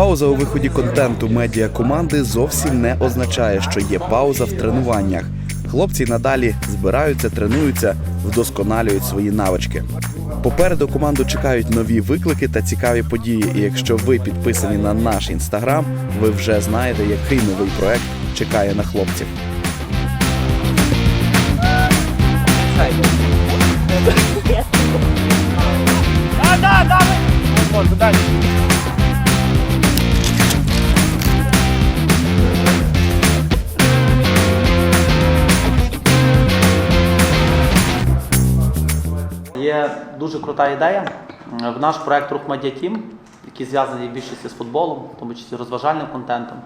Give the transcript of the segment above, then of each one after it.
Пауза у виході контенту медіа команди зовсім не означає, що є пауза в тренуваннях. Хлопці надалі збираються, тренуються, вдосконалюють свої навички. Попереду команду чекають нові виклики та цікаві події. І якщо ви підписані на наш інстаграм, ви вже знаєте, який новий проект чекає на хлопців. Дуже крута ідея. В наш проект Рух Медіа Тім, який зв'язаний в більшості з футболом, в тому числі розважальним контентом,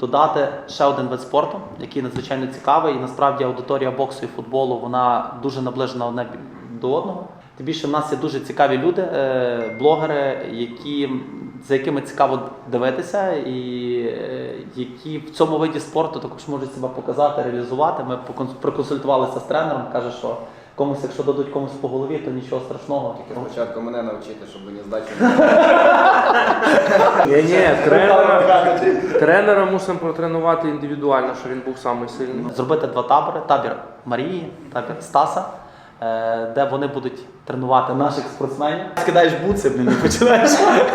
додати ще один вид спорту, який надзвичайно цікавий. І насправді аудиторія боксу і футболу вона дуже наближена одне до одного. Тим більше в нас є дуже цікаві люди, е, блогери, які, за якими цікаво дивитися, і е, які в цьому виді спорту також можуть себе показати, реалізувати. Ми проконсультувалися з тренером, каже, що комусь, якщо дадуть комусь по голові, то нічого страшного. Тільки спочатку мене навчити, щоб мені здачі Ні, ні, тренера, тренера мусимо протренувати індивідуально, щоб він був самий сильний. Зробити два табори: табір Марії, табір Стаса, де вони будуть тренувати наших спортсменів. Скидаєш буци, блін, і починаєш,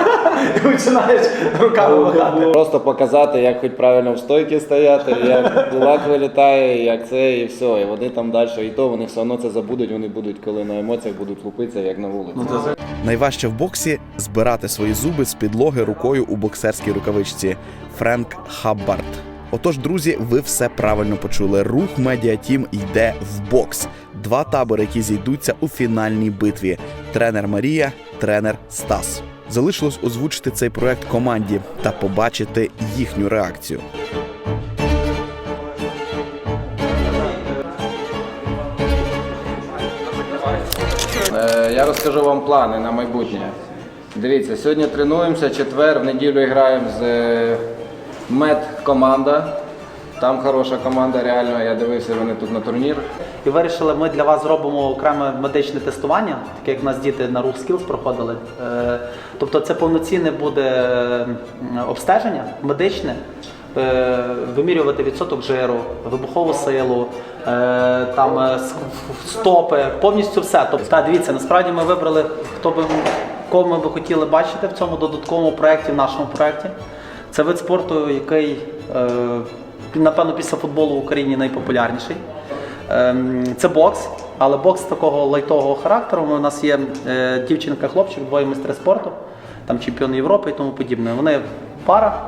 і починаєш руками махати. Просто показати, як хоч правильно в стойці стояти, як кулак вилітає, як це, і все. І вони там далі, і то вони все одно це забудуть, вони будуть, коли на емоціях будуть лупитися, як на вулиці. Найважче в боксі збирати свої зуби з підлоги рукою у боксерській рукавичці. Френк Хаббард. Отож, друзі, ви все правильно почули. Рух Медіа Тім йде в бокс. Два табори, які зійдуться у фінальній битві: тренер Марія, тренер Стас. Залишилось озвучити цей проект команді та побачити їхню реакцію. Е, Я розкажу вам плани на майбутнє. Дивіться, сьогодні тренуємося, четвер, в неділю граємо з е, мед команда. Там хороша команда, реально. Я дивився вони тут на турнір. І вирішили, ми для вас зробимо окреме медичне тестування, таке як в нас діти на рух Skills проходили. Е, Тобто це повноцінне буде обстеження медичне, е, вимірювати відсоток жиру, вибухову силу, е, там стопи, повністю все. Тобто, дивіться, насправді ми вибрали, хто би кого ми би хотіли бачити в цьому додатковому проєкті, в нашому проєкті. Це вид спорту, який, е, напевно, після футболу в Україні найпопулярніший. Ем, Це бокс, але бокс такого лайтового характеру. У нас є е, дівчинка, хлопчик, двоє майстри спорту, там чемпіон Європи і тому подібне. Вони пара.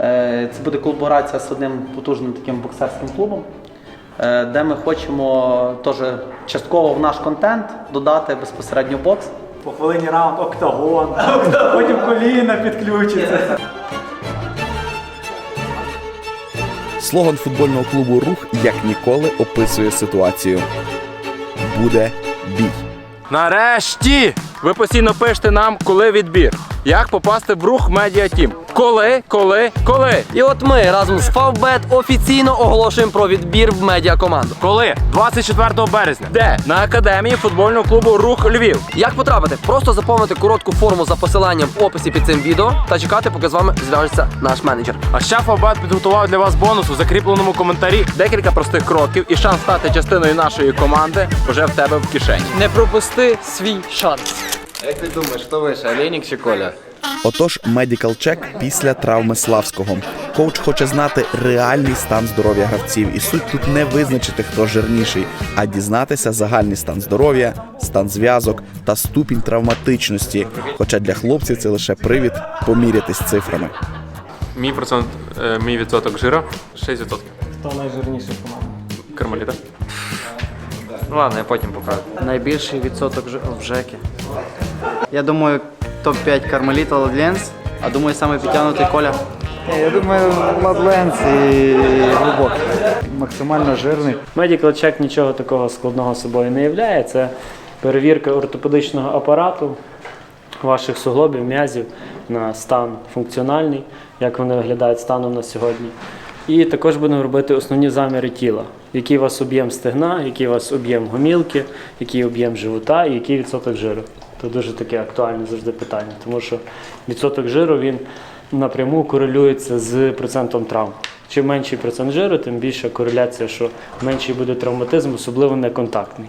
Е, Це буде колаборація з одним потужним таким боксерським клубом, де ми хочемо теж частково в наш контент додати безпосередньо бокс. По хвилині раунд октагон, потім коліна підключиться. Слоган футбольного клубу Рух як ніколи описує ситуацію. Буде бій. Нарешті! Ви постійно пишете нам, коли відбір. Як попасти в рух медіа тім? Коли, коли, коли? І от ми разом з Favbet офіційно оголошуємо про відбір в медіакоманду. Коли? 24 березня. Де? На академії футбольного клубу Рух Львів. Як потрапити? Просто заповнити коротку форму за посиланням в описі під цим відео та чекати, поки з вами зв'яжеться наш менеджер. А ще Фабат підготував для вас бонус у закріпленому коментарі. Декілька простих кроків і шанс стати частиною нашої команди вже в тебе в кишені. Не пропусти свій шанс. Як ти думаєш, хто вище, Олейник чи Коля? Отож, медикал чек після травми Славського. Коуч хоче знати реальний стан здоров'я гравців, і суть тут не визначити, хто жирніший, а дізнатися загальний стан здоров'я, стан зв'язок та ступінь травматичності. Хоча для хлопців це лише привід помірятись цифрами. Мій процент, е, мій відсоток жира 6%. Хто найжирніший в команді? Кармеліта. Ну ладно, я потім покажу. Найбільший відсоток в Жекі. Я думаю, топ-5 Кармеліта Ладленс, а думаю, саме підтягнутий Коля. Я думаю, Ладленс і глибокий. Максимально жирний. Medical Check нічого такого складного собою не являє. Це перевірка ортопедичного апарату ваших суглобів, м'язів на стан функціональний, як вони виглядають станом на сьогодні. І також будемо робити основні заміри тіла, який у вас об'єм стегна, який у вас об'єм гомілки, який об'єм живота і який відсоток жиру. Це дуже таке актуальне завжди питання, тому що відсоток жиру він напряму корелюється з процентом травм. Чим менший процент жиру, тим більша кореляція, що менший буде травматизм, особливо неконтактний.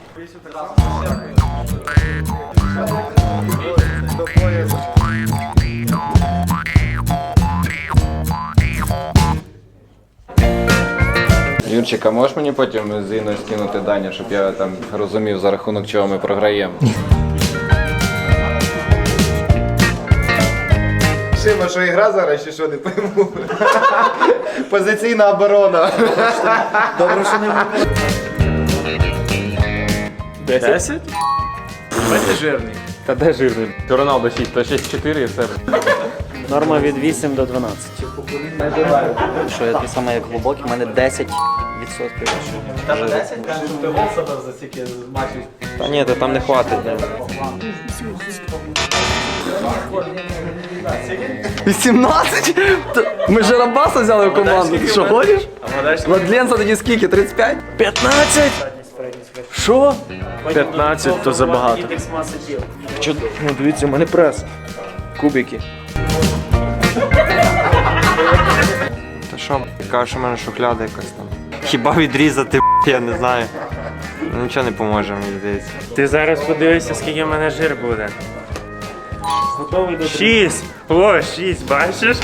Юрчик, а можеш мені потім з Іною скинути дані, щоб я там розумів, за рахунок чого ми програємо? Шима, що ігра зараз, чи що не пойму? Позиційна оборона. Добре, що не 10? жирний. Та де жирний? Роналдо 6, то 6-4 і все. Норма від 8 до 12. Що я такий самий, як глибокий, у мене 10%. Тебе 10? Ти гол себе за стільки матчів. Та ні, то там не хватить. 18? Ми ж Рабаса взяли в команду. Ти що ходиш? Владленца тоді скільки? 35? 15? Що? 15, то забагато. Чо- Ну дивіться, у мене прес. Кубики. Та що, що в мене шухляда якась там. Хіба відрізати, я не знаю. Ну, Нічого не поможе, мені здається. Ти зараз подивишся, скільки в мене жир буде. Готовий до Шість! О, шість, бачиш?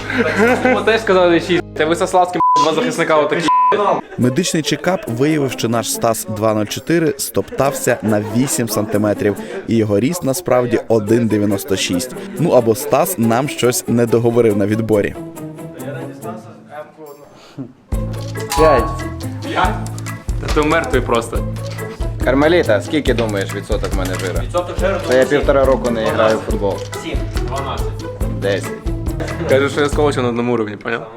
Ми теж сказали 6. Та ви со Славським два захисника отакі. Медичний чекап виявив, що наш Стас 204 стоптався на 8 сантиметрів, і його ріст насправді 1,96. Ну або Стас нам щось не договорив на відборі. 5. Та ти мертвий просто. Кармеліта, скільки думаєш відсоток в мене жира? Відсоток жиру? Та я півтора року не граю в футбол. 7. 12. 10. Кажу, що я з на одному рівні, поняв?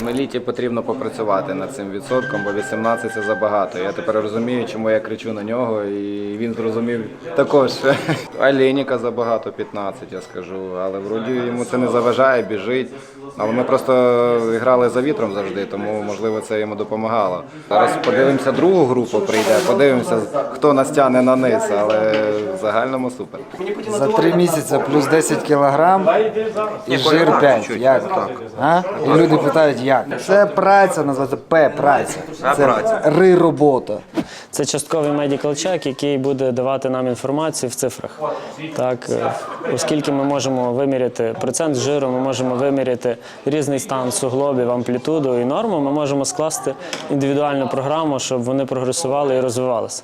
Кармеліті потрібно попрацювати над цим відсотком, бо 18 це забагато. Я тепер розумію, чому я кричу на нього, і він зрозумів також. Алініка забагато 15, я скажу. Але вроді йому це не заважає, біжить. Але ми просто грали за вітром завжди, тому можливо це йому допомагало. Зараз подивимося другу групу прийде, подивимося, хто нас тягне на низ, але в загальному супер. За три місяці плюс 10 кілограм і жир 5. Як так? А? І люди питають, як? Це праця, називається П праця. Це Ри робота. Це частковий медикал чек, який буде давати нам інформацію в цифрах. Так, е, оскільки ми можемо виміряти процент жиру, ми можемо виміряти різний стан суглобів, амплітуду і норму, ми можемо скласти індивідуальну програму, щоб вони прогресували і розвивалися.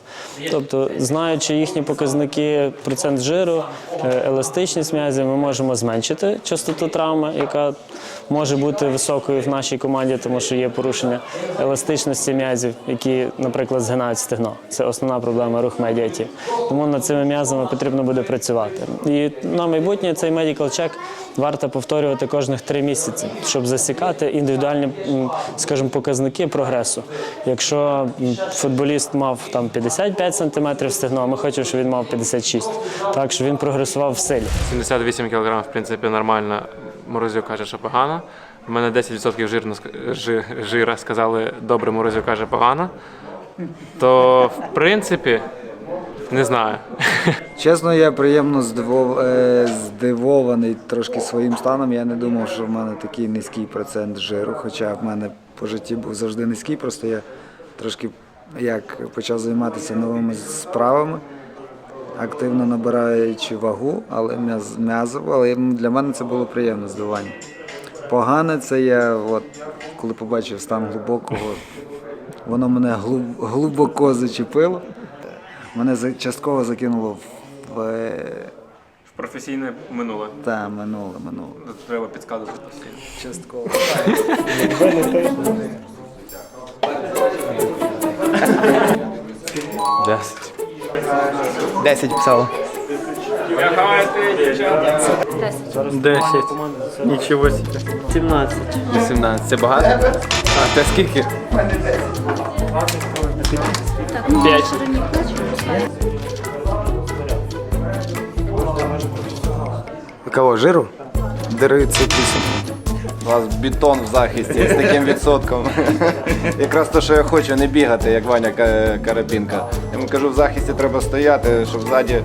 Тобто, знаючи їхні показники, процент жиру, е, еластичність м'язів, ми можемо зменшити частоту травми, яка може бути високою в нашій команді, тому що є порушення еластичності м'язів, які, наприклад, згинають стегно. Це основна проблема рух медіатів. Тому над цими м'язами потрібно буде працювати. І на майбутнє цей медикал чек варто повторювати кожних три місяці, щоб засікати індивідуальні, скажімо, показники прогресу. Якщо футболіст мав там 55 см стегно, а ми хочемо, щоб він мав 56, так щоб він прогресував в силі. 78 кг, в принципі, нормально. Морозюк каже, що погано. У мене 10% жирно, жира сказали добре, Морозюк каже погано. То, в принципі, не знаю. Чесно, я приємно здивов... е, здивований трошки своїм станом. Я не думав, що в мене такий низький процент жиру, хоча в мене по житті був завжди низький, просто я трошки як почав займатися новими справами, активно набираючи вагу, але м'язово, але для мене це було приємне здивування. Погане це я, от, коли побачив стан глибокого, воно мене глиб- глибоко зачепило. Мене за- частково закинуло в е, Професійне минуле. та минуле, минуле. Треба підказувати постійно. Частково. Десять. 10 писало. 10. Нічого собі. 17. 18. Це багато? А те скільки? Кого, жиру? 38. У вас бетон в захисті з таким відсотком. Якраз те, що я хочу, не бігати, як Ваня Карабінка. Я йому кажу, в захисті треба стояти, щоб ззаді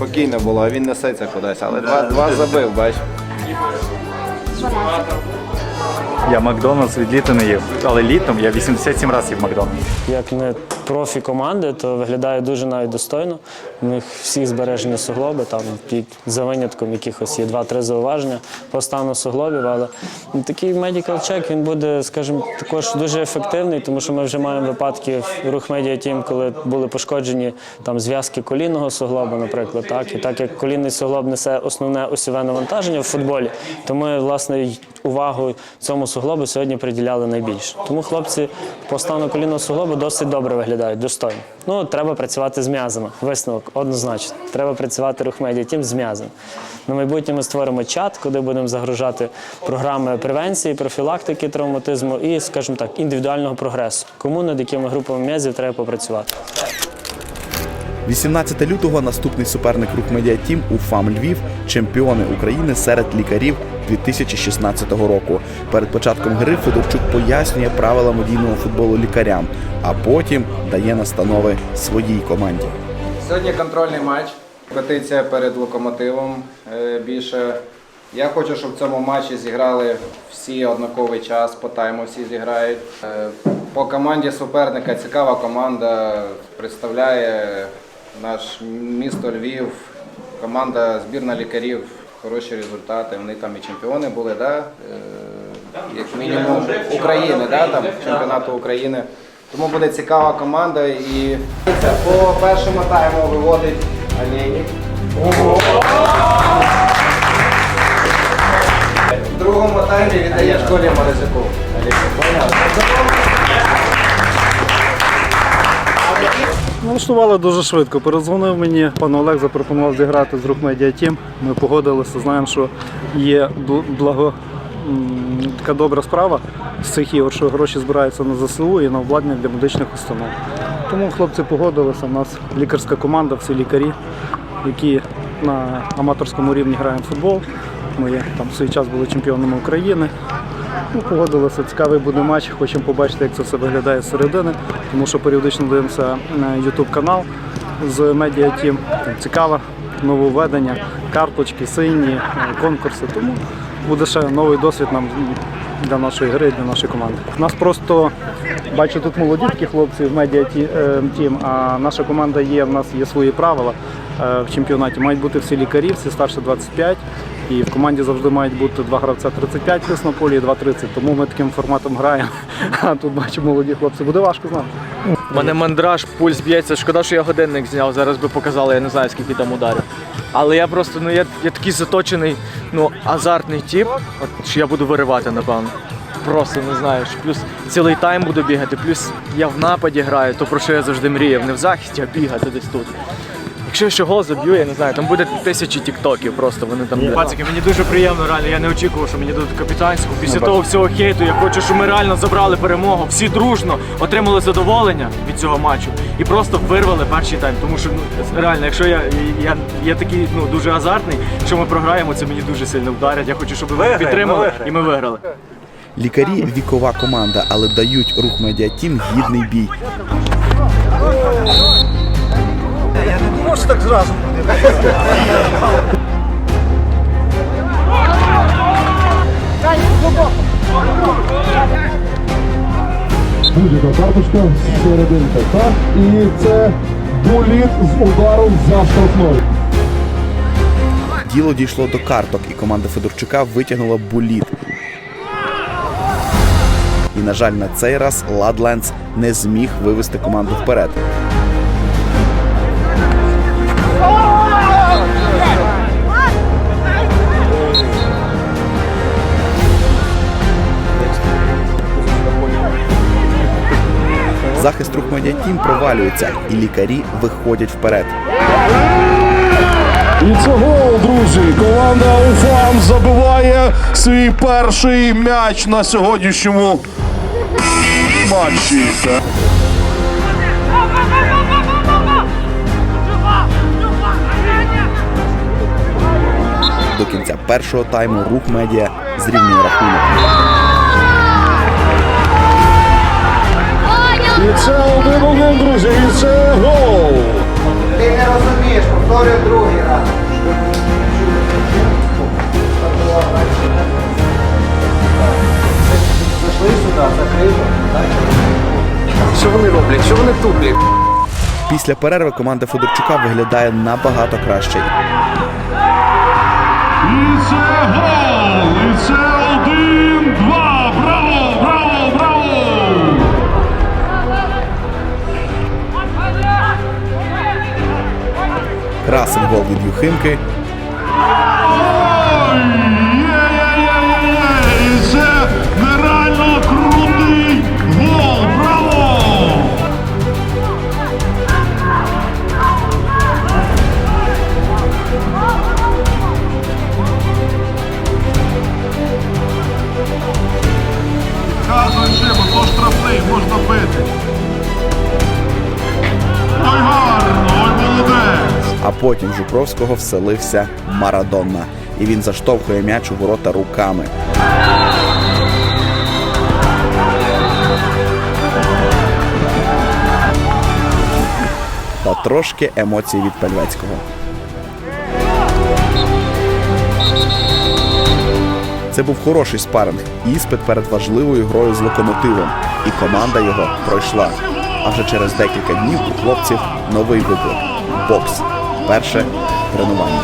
спокійно було, а він несеться кудись. Але два, два забив, бач. Я Макдональдс від літа не їв, але літом я 87 разів їв Макдональдс. Як не профі команди, то виглядає дуже навіть достойно. У них всі збережені суглоби, там за винятком якихось є два-три зауваження по стану суглобів. Але такий медикал чек він буде, скажімо, також дуже ефективний, тому що ми вже маємо випадки в рух медіа тім, коли були пошкоджені там зв'язки колінного суглоба, наприклад. Так і так як колінний суглоб несе основне осьове навантаження в футболі, то ми власне увагу цьому суглобу сьогодні приділяли найбільше. Тому хлопці по стану колінного суглобу досить добре виглядають, достойно. Ну треба працювати з м'язами. Висновок однозначно. Треба працювати рух медіа тім з м'язами. На майбутнє ми створимо чат, куди будемо загружати програми превенції, профілактики травматизму і, скажімо так, індивідуального прогресу. Кому над якими групами м'язів треба попрацювати. 18 лютого наступний суперник рух медіа тім УФАМ Львів, чемпіони України серед лікарів 2016 року. Перед початком гри Федорчук пояснює правила медійного футболу лікарям, а потім дає настанови своїй команді. Сьогодні контрольний матч. Петиція перед локомотивом е, більше. Я хочу, щоб в цьому матчі зіграли всі однаковий час, по тайму всі зіграють. Е, По команді суперника цікава команда представляє наш місто Львів, команда збірна лікарів, хороші результати. Вони там і чемпіони були, да? Е, як мінімум України, да? там, чемпіонату України. Тому буде цікава команда і по першому тайму виводить Алєнік. В другому таймі віддає школі Морозяку. Налаштували дуже швидко. Перезвонив мені, пан Олег запропонував зіграти з рук Медіа Тім. Ми погодилися, знаємо, що є благо, така добра справа з цих ігор, що гроші збираються на ЗСУ і на обладнання для медичних установ. Тому хлопці погодилися. У нас лікарська команда, всі лікарі, які на аматорському рівні грають в футбол. Ми там в свій час були чемпіонами України. Ну, погодилися, цікавий буде матч. Хочемо побачити, як це все виглядає з середини, тому що періодично дивимося YouTube канал з медіа Тім. Цікаве нововведення, карточки, сині, е, конкурси. Тому буде ще новий досвід нам для нашої гри, для нашої команди. У нас просто бачу тут молоді такі хлопці в медіа Ті- е, Тім, а наша команда є, в нас є свої правила е, в чемпіонаті. Мають бути всі лікарі, всі старше 25. І в команді завжди мають бути два гравця 35 плюс на полі і 2.30. Тому ми таким форматом граємо. А тут бачу молоді хлопці. Буде важко з нами. У мене мандраж, пульс б'ється. Шкода, що я годинник зняв. Зараз би показали, я не знаю, скільки там ударів. Але я просто, ну я, я такий заточений, ну, азартний тип, от, що я буду виривати, напевно. Просто не знаю. що Плюс цілий тайм буду бігати, плюс я в нападі граю, то про що я завжди мріяв. Не в захисті, а бігати десь тут. Якщо я ще гол заб'ю, я не знаю, там буде тисячі тіктоків просто, вони там. Пацики, мені дуже приємно, реально. Я не очікував, що мені дадуть капітанську. Після того всього хейту я хочу, щоб ми реально забрали перемогу. Всі дружно отримали задоволення від цього матчу і просто вирвали перший тайм. Тому що ну реально, якщо я, я, я такий ну дуже азартний, якщо ми програємо, це мені дуже сильно вдарять. Я хочу, щоб ви підтримали і ми виграли. Лікарі вікова команда, але дають рух медіа тім гідний бій. Може так зразу буде. Будь-яка карточка серединка, так? І це буліт з ударом за штрафною. Діло дійшло до карток, і команда Федорчука витягнула буліт. І, на жаль, на цей раз Ладленс не зміг вивести команду вперед. Захист рух медіа тім провалюється, і лікарі виходять вперед. І це гол, друзі. Команда УФАМ забиває свій перший м'яч на сьогоднішньому матчі. До кінця першого тайму рух медіа зрівнює рахунок. І це один-один, друзі, і це гол. Ти не розумієш, повторюю другий раз. Зайшли сюди, закрили. Що вони роблять? Що вони тут, блядь? Після перерви команда Федорчука виглядає набагато краще. І це гол! І це один-два! Красен гол від Юхимки. Це нереально крутий гол! Браво! Штрафний, можна бити. А потім Жукровського вселився Марадонна, і він заштовхує м'яч у ворота руками. Та трошки емоцій від Пельвецького. Це був хороший спаринг, іспит перед важливою грою з локомотивом, і команда його пройшла. А вже через декілька днів у хлопців новий виклик бокс. Перше тренування.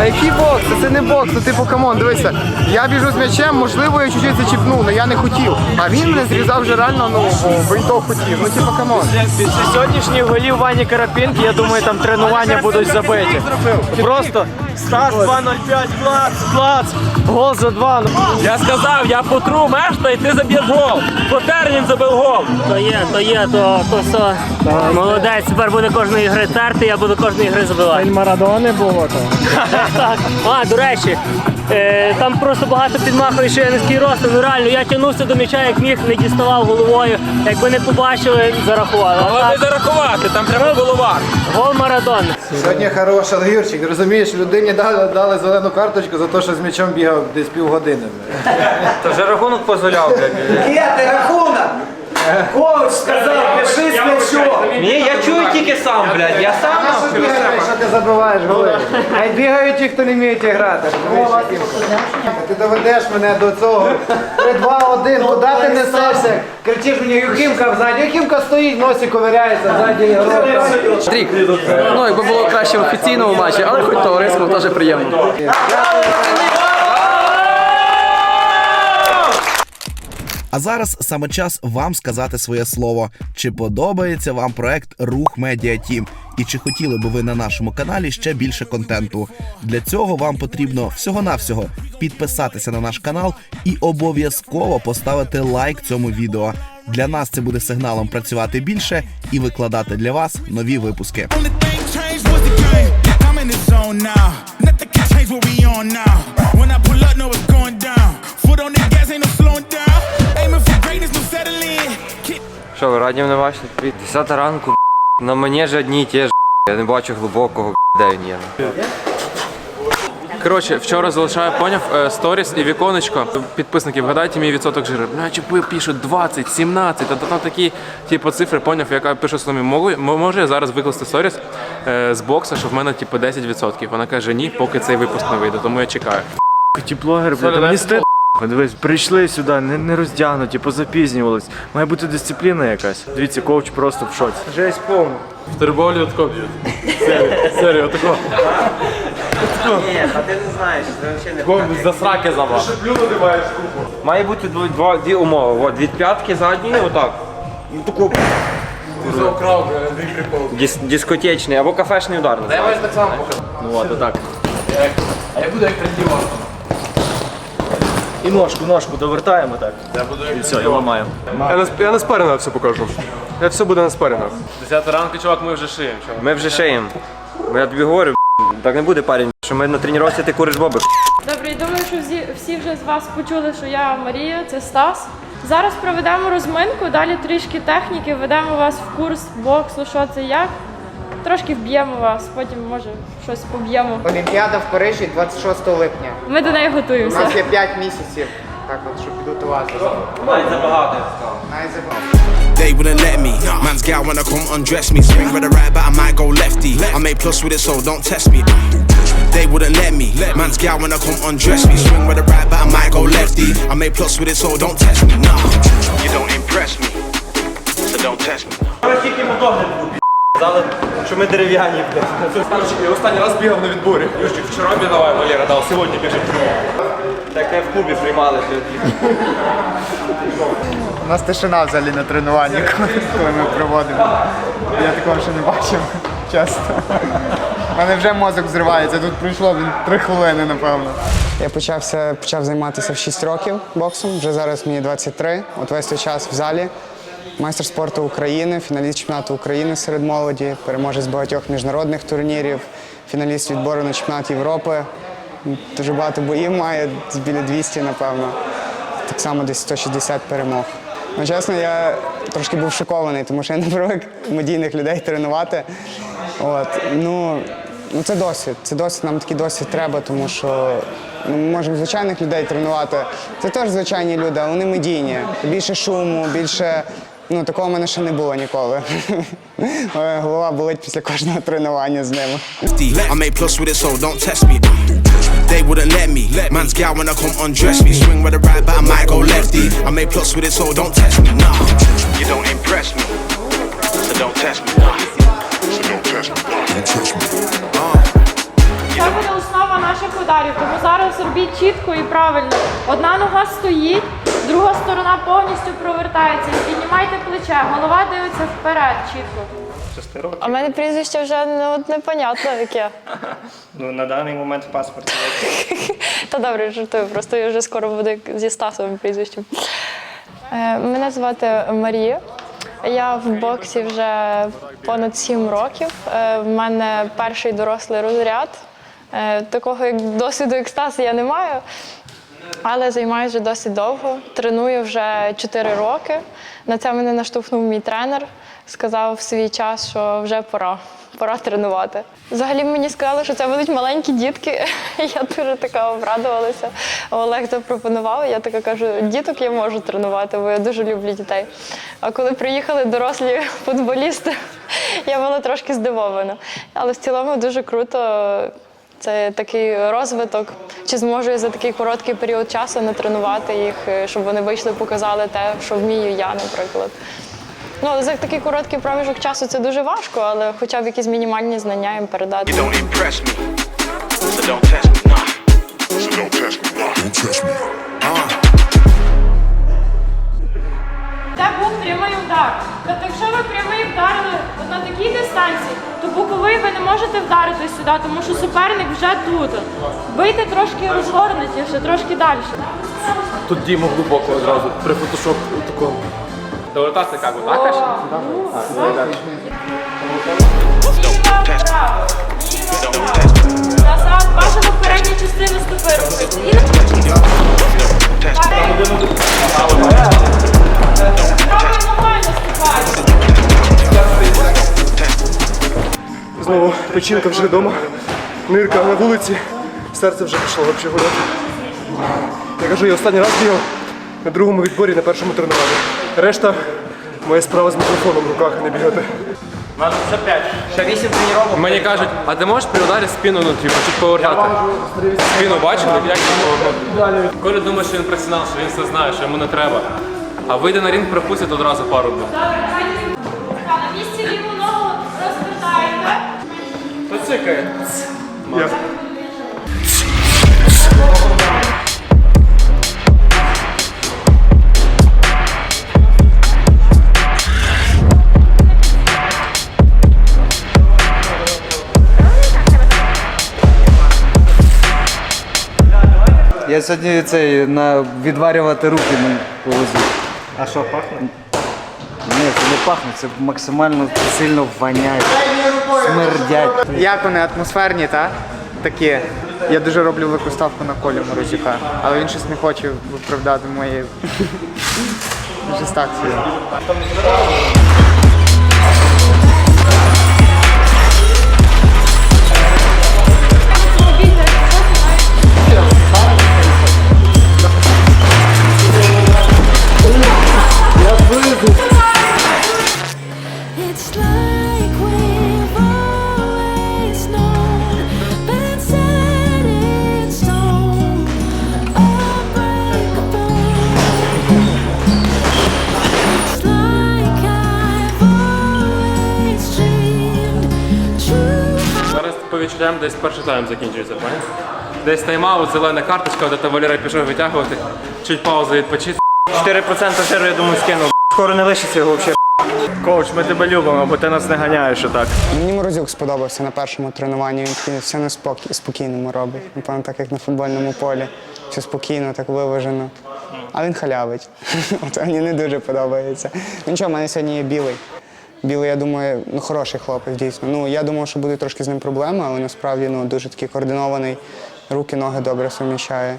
А який бокс? Це, це не бокс, це типу камон, дивися. Я біжу з м'ячем, можливо, я чуть-чуть зачіпнув, але я не хотів. А він мене зрізав вже реально, ну, бо він того хотів. Ну, типу, камон. Після сьогоднішніх голів Вані Карапінки, я думаю, там тренування будуть забиті. Просто Стас 2.05, клац, клац, гол за два. Я сказав, я потру мешта і ти заб'єш гол. Потернін забив гол. То є, то є, то, то все. Молодець, тепер буде кожної гри терти, я буду кожної гри забивати. Він Марадони було то. так. А, до речі, там просто багато підмахує, що я низький рост. Ну реально, я тягнувся до м'яча, як міг, не діставав головою. Якби не побачили, зарахували. Але так, не зарахувати, там треба було вар. Гол Марадони. Сьогодні хороший Юрчик, розумієш, людині дали, дали зелену карточку за те, що з м'ячом бігав десь півгодини. Та вже рахунок дозволяв, блядь. Є ти рахунок! Коуч сказав, пиши з м'ячом! Ні, я чую тільки сам, блядь. Я сам Що бігаєш, що ти забиваєш голи? А й бігають ті, хто не вміє грати. розумієш, Якимко? Ти доведеш мене до цього. 3-2-1, куди ти несешся? Кричиш мені, Юхімка взаді. Юхімка стоїть, носі ковиряється, ззаді грає. Стрік. Ну, якби було краще в офіційному матчі, але хоч товариському теж приємно. А зараз саме час вам сказати своє слово. Чи подобається вам проект Рух Медіа Тім? І чи хотіли би ви на нашому каналі ще більше контенту? Для цього вам потрібно всього-навсього підписатися на наш канал і обов'язково поставити лайк цьому відео. Для нас це буде сигналом працювати більше і викладати для вас нові випуски. I'm in the zone now. Nothing can change what we on now. When I pull up, know it's going down. Foot on the gas, ain't no slowing down. Aiming for greatness, no settling. Що, ви раді мене бачите? Привіт. 10 ранку, на мені ж одні і ті ж. Я не бачу глибокого, де він є. Коротше, вчора залишаю, поняв, е, сторіс і віконечко. Підписники, вгадайте мій відсоток жиру. Бля, чи ви пишуть 20, 17, та там такі типу, цифри, поняв, яка пише Соломі, можу, може я зараз викласти сторіс е, з бокса, що в мене типу 10%. Вона каже, ні, поки цей випуск не вийде, тому я чекаю. ті блогери, блядь, мені стид. Дивись, прийшли сюди, не, не роздягнуті, позапізнювались. Має бути дисципліна якась. Дивіться, коуч просто в шоці. Жесть повна. В терболі отако б'ють. Серію, серію, отако. Ні, а ти не знаєш, це взагалі не За сраки забав. Має бути два, дві умови. От, від п'ятки задньої, отак. І таку дис, дискотечний або кафешний удар. називається. так само Ну от, отак. А я буду як трендівор. І ножку, ножку довертаємо так. Я буду І все, і ламаємо. Я на, я на спарингах все покажу. Я все буде на спарингах. 10 ранку, чувак, ми вже шиємо. Ми вже шиємо. Я тобі говорю, так не буде парень, що ми на тренувці ти куриш боби. Добре, я думаю, що всі, всі вже з вас почули, що я Марія, це Стас. Зараз проведемо розминку, далі трішки техніки, ведемо вас в курс боксу, що це як. Трошки вб'ємо вас, потім може щось поб'ємо. Олімпіада в Парижі 26 липня. Ми до неї готуємося. У нас є 5 місяців, так от, щоб підготуватися. Навіть забагато, я б сказав. Навіть забагато. They wouldn't let me. Man's gal wanna come undress me. Swing with the right, but I might go lefty. I made plus with it, so don't test me. They wouldn't let me. Man's gal when I come undress me. Swing with the right, but I might go lefty. I made plus with it, so don't test me. Nah, you don't impress me. So don't test me. Тільки. Казали, що ми дерев'яні, блядь. Я останній раз бігав на відборі. Юрчик, вчора бігав, Валера дав, сьогодні біжить. Так не в клубі приймали. У нас тишина взагалі на тренуванні, коли, ми проводимо. Я такого ще не бачив часто. У мене вже мозок зривається, тут пройшло три хвилини, напевно. Я почався, почав займатися в 6 років боксом. Вже зараз мені 23. От весь той час в залі. Майстер спорту України, фіналіст чемпіонату України серед молоді, переможець багатьох міжнародних турнірів, фіналіст відбору на чемпіонат Європи. Дуже багато боїв має, біля 200, напевно. Так само десь 160 перемог. Ну, чесно, я трошки був шокований, тому що я не привик медійних людей тренувати. От, ну, ну, це досвід. Це досвід, нам такий досвід треба, тому що ну, ми можемо звичайних людей тренувати. Це теж звичайні люди, але вони медійні. Більше шуму, більше. Ну, такого в мене ще не було ніколи. Голова болить після кожного тренування з ними. They wouldn't let me. Man's gal when I come undress me. Swing with the right, but I might go lefty. I made plots with it, so don't test me. Nah, you don't impress me. So don't test me. Nah. So don't test me. Don't test me. Це буде основа наших ударів, тому зараз робіть чітко і правильно. Одна нога стоїть, друга сторона повністю провертається. Піднімайте плече, голова дивиться вперед чітко. Шести років. А в мене прізвище вже ну, от непонятно яке. Ну, на даний момент в паспорті. Та добре, жартую, просто я вже скоро буду зі Стасовим прізвищем. Е, Мене звати Марія. Я в боксі вже понад сім років. Е, В мене перший дорослий розряд. Е, Такого як досвіду як Стас я не маю, але займаюся досить довго. Треную вже 4 роки. На це мене наштовхнув мій тренер. Сказав в свій час, що вже пора. Пора тренувати. Взагалі мені сказали, що це будуть маленькі дітки. Я дуже така обрадувалася. Олег запропонував. Я така кажу, діток я можу тренувати, бо я дуже люблю дітей. А коли приїхали дорослі футболісти, я була трошки здивована. Але в цілому дуже круто. Це такий розвиток. Чи зможу я за такий короткий період часу натренувати їх, е, щоб вони вийшли, показали те, що вмію я, наприклад. Ну, за такий короткий проміжок часу це дуже важко, але хоча б якісь мінімальні знання їм передати. Don't impress me. So don't test me. Nah. So don't test me. Nah. Don't test me. Це був прямий удар. Тобто, якщо ви прямий вдарили от на такій дистанції, то боковий ви не можете вдарити сюди, тому що суперник вже тут. Бийте трошки розгорнутіше, трошки далі. Тут Діма глибоко одразу, при фотошоп такого. Довертатися як? Так, Каша? Назад, бажано передню частину стопи рухати. І Знову печінка вже вдома, нирка на вулиці, серце вже пішло взагалі гуляти. Я кажу, я останній раз бігав на другому відборі на першому тренуванні. Решта моя справа з мікрофоном в руках, а не бігати. Ще 5. Ще 8 тренувань. Мені кажуть, а ти можеш при ударі спину ну, типу, повертати? Спину бачили, як він Коля думає, що він професіонал, що він все знає, що йому не треба. А вийде на ринг, пропустить одразу пару. блін. Цикає. Я сьогодні цей на відварювати руки ми повезу. А що, пахне? Ні, це не пахне, це максимально сильно воняє. Смердять. Як вони атмосферні, та? Такі. Я дуже роблю велику ставку на Колю Морозюка, але він щось не хоче виправдати мої жестакції. По десь перший тайм закінчується, поняв? Десь тайм-аут, зелена карточка, де та Валера пішов витягувати, чуть паузу відпочити. 4% жиру, я думаю, скинув. Скоро не лишиться його взагалі. Коуч, ми тебе любимо, бо ти нас не ганяєш отак. Мені Морозюк сподобався на першому тренуванні. Він такий все на спокій, спокійному робить. Напевно, так як на футбольному полі. Все спокійно, так виважено. А він халявить. От мені не дуже подобається. Ну нічого, в мене сьогодні є білий. Білий, я думаю, ну хороший хлопець, дійсно. Ну я думав, що буде трошки з ним проблеми, але насправді ну, дуже такий координований. Руки, ноги добре суміщає.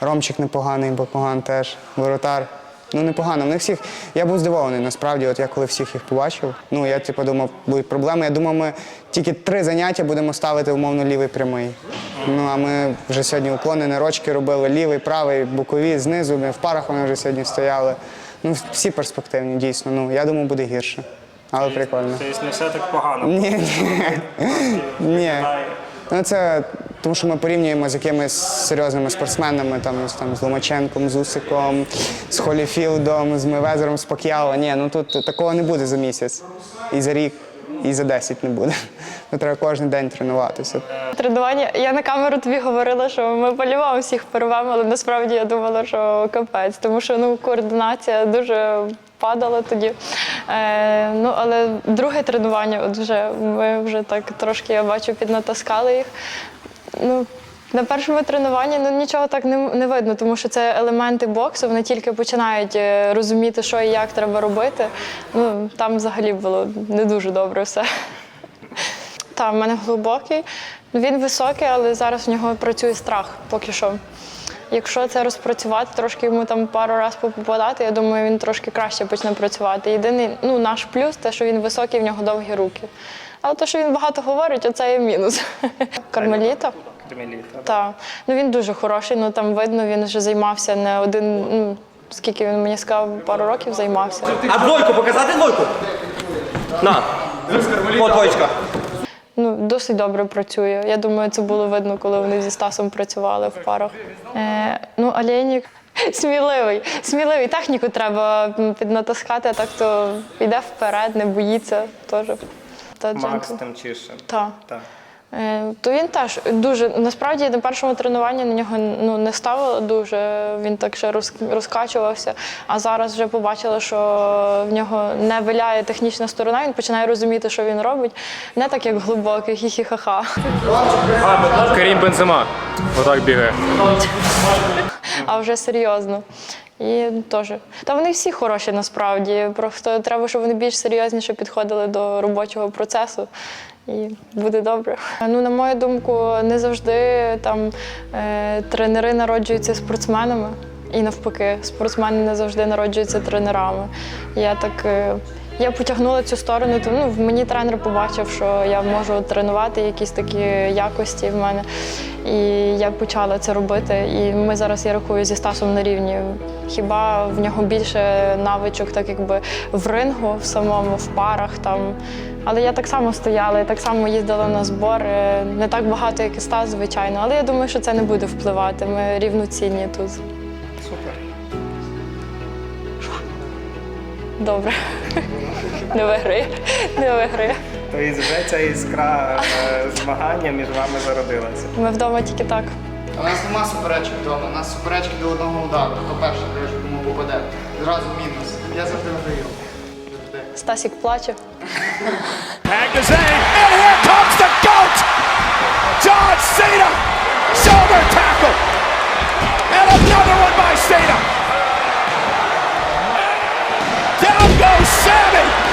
Ромчик непоганий, Бакмаган теж, воротар. Ну непогано. В всіх. Я був здивований насправді, от я коли всіх їх побачив. Ну я типу думав, будуть проблеми. Я думав, ми тільки три заняття будемо ставити умовно лівий прямий. Ну а ми вже сьогодні уклони, нерочки робили, лівий, правий, бокові, знизу. В парах вони вже сьогодні стояли. Ну, всі перспективні, дійсно. Ну, я думаю, буде гірше. Але прикольно. Тобто не все так погано. Ні, ні. Ні. Ну, це тому, що ми порівнюємо з якимись серйозними спортсменами, там, з, там, з Ломаченком, з Усиком, з Холіфілдом, з Мевезером, з Пак'яо. Ні, ну тут такого не буде за місяць. І за рік, і за 10 не буде. Ну, треба кожен день тренуватися. Тренування. Я на камеру тобі говорила, що ми по-любому всіх порвемо, але насправді я думала, що капець, тому що ну, координація дуже падала тоді. Е, ну, але друге тренування, от вже ми вже так трошки, я бачу, піднатаскали їх. Ну, на першому тренуванні ну, нічого так не, не видно, тому що це елементи боксу, вони тільки починають е, розуміти, що і як треба робити. Ну, там взагалі було не дуже добре все. Та, в мене глибокий. Він високий, але зараз в нього працює страх поки що. Якщо це розпрацювати, трошки йому там пару разів попадати, я думаю, він трошки краще почне працювати. Єдиний ну, наш плюс те, що він високий, в нього довгі руки. Але те, що він багато говорить, оце є мінус. Кармеліта. Так. Ну він дуже хороший, ну там видно, він вже займався не один. Ну, скільки він мені сказав, пару років займався. А двойку показати двойку? На. О, двоєчка. Ну, досить добре працює. Я думаю, це було видно, коли вони зі Стасом працювали в парах. Е, ну, Олєнік сміливий. Сміливий. Техніку треба піднатискати, піднатаскати, а так то йде вперед, не боїться теж. Та Макс джентль. Тимчишин. Так. Так. Е, То він теж дуже насправді на першому тренуванні на нього ну не ставило дуже. Він так ще розкачувався. А зараз вже побачила, що в нього не виляє технічна сторона. Він починає розуміти, що він робить. Не так як глибокий, хі-хі-ха-ха. Карім Бензема. Отак бігає. а вже серйозно. І теж. Та вони всі хороші насправді. Просто треба, щоб вони більш серйозніше підходили до робочого процесу. І буде добре. Ну, на мою думку, не завжди там е, тренери народжуються спортсменами. І навпаки, спортсмени не завжди народжуються тренерами. Я так е, я потягнула цю сторону, то ну, в мені тренер побачив, що я можу тренувати якісь такі якості в мене. І я почала це робити. І ми зараз, я рахую, зі Стасом на рівні. Хіба в нього більше навичок, так якби в рингу, в самому, в парах там. Але я так само стояла, і так само їздила на збори. Не так багато, як і Стас, звичайно. Але я думаю, що це не буде впливати. Ми рівноцінні тут. Супер. Добре. Не виграє. Не виграє. Тобто вже ця іскра е, змагання між вами зародилася. Ми вдома тільки так. У нас нема суперечок вдома, у нас суперечки до одного удару. Хто перший даєш, кому попаде. Зразу мінус. Я завжди виграю. Стасік плаче. And here comes the GOAT! John Cena! Shoulder tackle! And another one by Cena! Down goes Sammy!